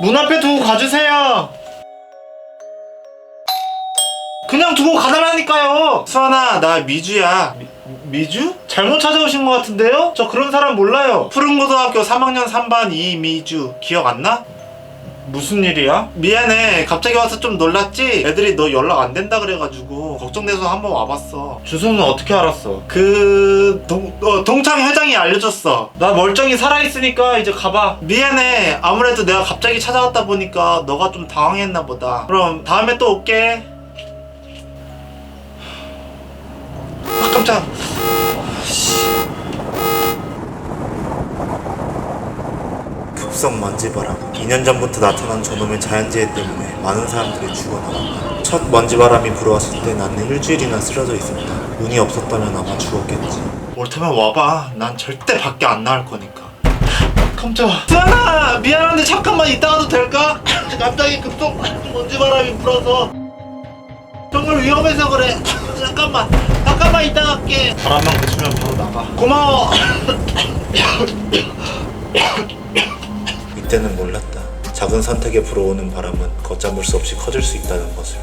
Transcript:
문 앞에 두고 가주세요. 그냥 두고 가달라니까요. 수아나, 나 미주야. 미, 미주? 잘못 찾아오신 것 같은데요? 저 그런 사람 몰라요. 푸른고등학교 3학년 3반 이미주. 기억 안 나? 무슨 일이야? 미안해. 갑자기 와서 좀 놀랐지? 애들이 너 연락 안 된다 그래가지고 걱정돼서 한번 와봤어. 주소는 어떻게 알았어? 그 동, 어, 동창 회장이 알려줬어. 나 멀쩡히 살아있으니까 이제 가봐. 미안해. 아무래도 내가 갑자기 찾아왔다 보니까 너가 좀 당황했나 보다. 그럼 다음에 또 올게. 아 깜짝. 급 성 먼지바람. 2년 전부터 나타난 저놈의 자연재해 때문에 많은 사람들이 죽어나갔다. 첫 먼지바람이 불어왔을 때 나는 일주일이나 쓰러져 있었다. 운이 없었다면 아마 죽었겠지. 올 테면 와봐. 난 절대 밖에 안 나갈 거니까. 깜짝아 수연아! 미안한데 잠깐만 이따 가도 될까? 갑자기 급성 먼지바람이 불어서. 정말 위험해서 그래. 잠깐만. 잠깐만 이따 갈게. 바람만 그치면 바로 나가. 고마워 이때는 몰랐다. 작은 선택에 불어오는 바람은 걷잡을 수 없이 커질 수 있다는 것을.